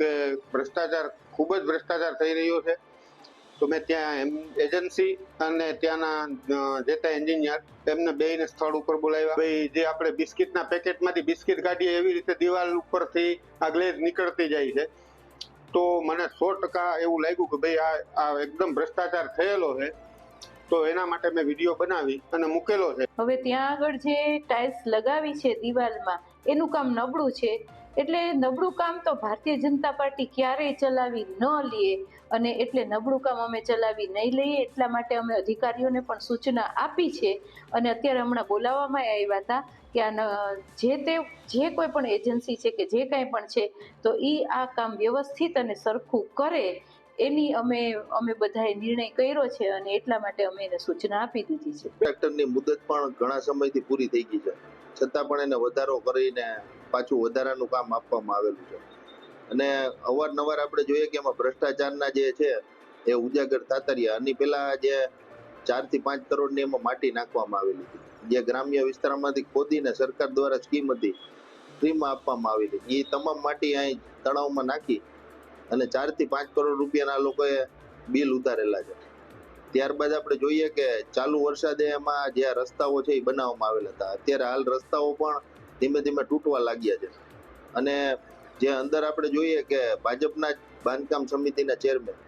કે ભ્રષ્ટાચાર, ખૂબ જ ભ્રષ્ટાચાર થઈ રહ્યો છે. તો મેં ત્યાં એજન્સી અને ત્યાંના જે ત્યાં એન્જિનિયર એમને બેને સ્થળ ઉપર બોલાવ્યા. ભાઈ, જે આપણે બિસ્કિટના પેકેટમાંથી બિસ્કિટ કાઢીએ, એવી રીતે દિવાલ ઉપરથી આ ગ્લેઝ નીકળતી જાય છે. તો મને સો ટકા એવું લાગ્યું કે ભાઈ, આ આ એકદમ ભ્રષ્ટાચાર થયેલો છે. તો એના માટે મેં વીડિયો બનાવી અને મૂકેલો છે. હવે ત્યાં આગળ જે ટાઇલ્સ લગાવી છે દિવાલમાં, એનું કામ નબળું છે. એટલે નબળું કામ તો ભારતીય જનતા પાર્ટી ક્યારેય ચલાવી ન લઈએ અને એટલે નબળું કામ અમે ચલાવી નહીં લઈએ એટલા માટે અમે અધિકારીઓને પણ સૂચના આપી છે. અને અત્યારે હમણાં બોલાવવામાં આવ્યા હતા કે આ જે તે, જે કોઈ પણ એજન્સી છે કે જે કાંઈ પણ છે, તો એ આ કામ વ્યવસ્થિત અને સરખું કરે એની અમે અમે બધાએ નિર્ણય કર્યો છે અને એટલા માટે અમે એને સૂચના આપી દીધી છે. ટ્રેક્ટરની મુદત પણ ઘણા સમયથી પૂરી થઈ ગઈ છે. છતાં પણ એને વધારો કરીને પાછું વધારાનું કામ આપવામાં આવેલું છે. અને અવારનવાર આપણે જોઈએ કે એમાં ભ્રષ્ટાચારના જે છે એ ઉજાગર થતા રહ્યા. આની પેલા જે ચારથી પાંચ કરોડની એમાં માટી નાખવામાં આવેલી હતી. જે ગ્રામ્ય વિસ્તારમાંથી ખોદીને સરકાર દ્વારા સ્કીમ હતી ફ્રીમાં આપવામાં આવેલી. એ તમામ માટી અહીં તળાવમાં નાખી અને ચારથી પાંચ કરોડ રૂપિયાના લોકોએ બિલ ઉતારેલા છે. ત્યારબાદ આપણે જોઈએ કે ચાલુ વરસાદે એમાં જે રસ્તાઓ છે એ બનાવવામાં આવેલા હતા. અત્યારે હાલ રસ્તાઓ પણ ધીમે ધીમે તૂટવા લાગ્યા છે. અને જે અંદર આપણે જોઈએ કે ભાજપના બાંધકામ સમિતિના ચેરમેન,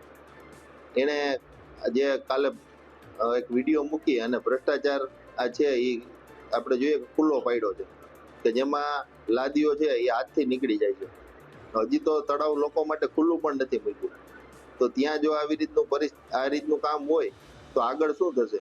એણે જે કાલે એક વીડિયો મૂકી અને ભ્રષ્ટાચાર આ છે એ આપણે જોઈએ કે ખુલ્લો પાડ્યો છે. કે જેમાં લાદીઓ છે એ હાથથી નીકળી જાય છે. હજી તો તળાવ લોકો માટે ખુલ્લું પણ નથી મૂક્યું. તો ત્યાં જો આવી રીતનું પરિસ આ રીતનું કામ હોય તો આગળ શું થશે?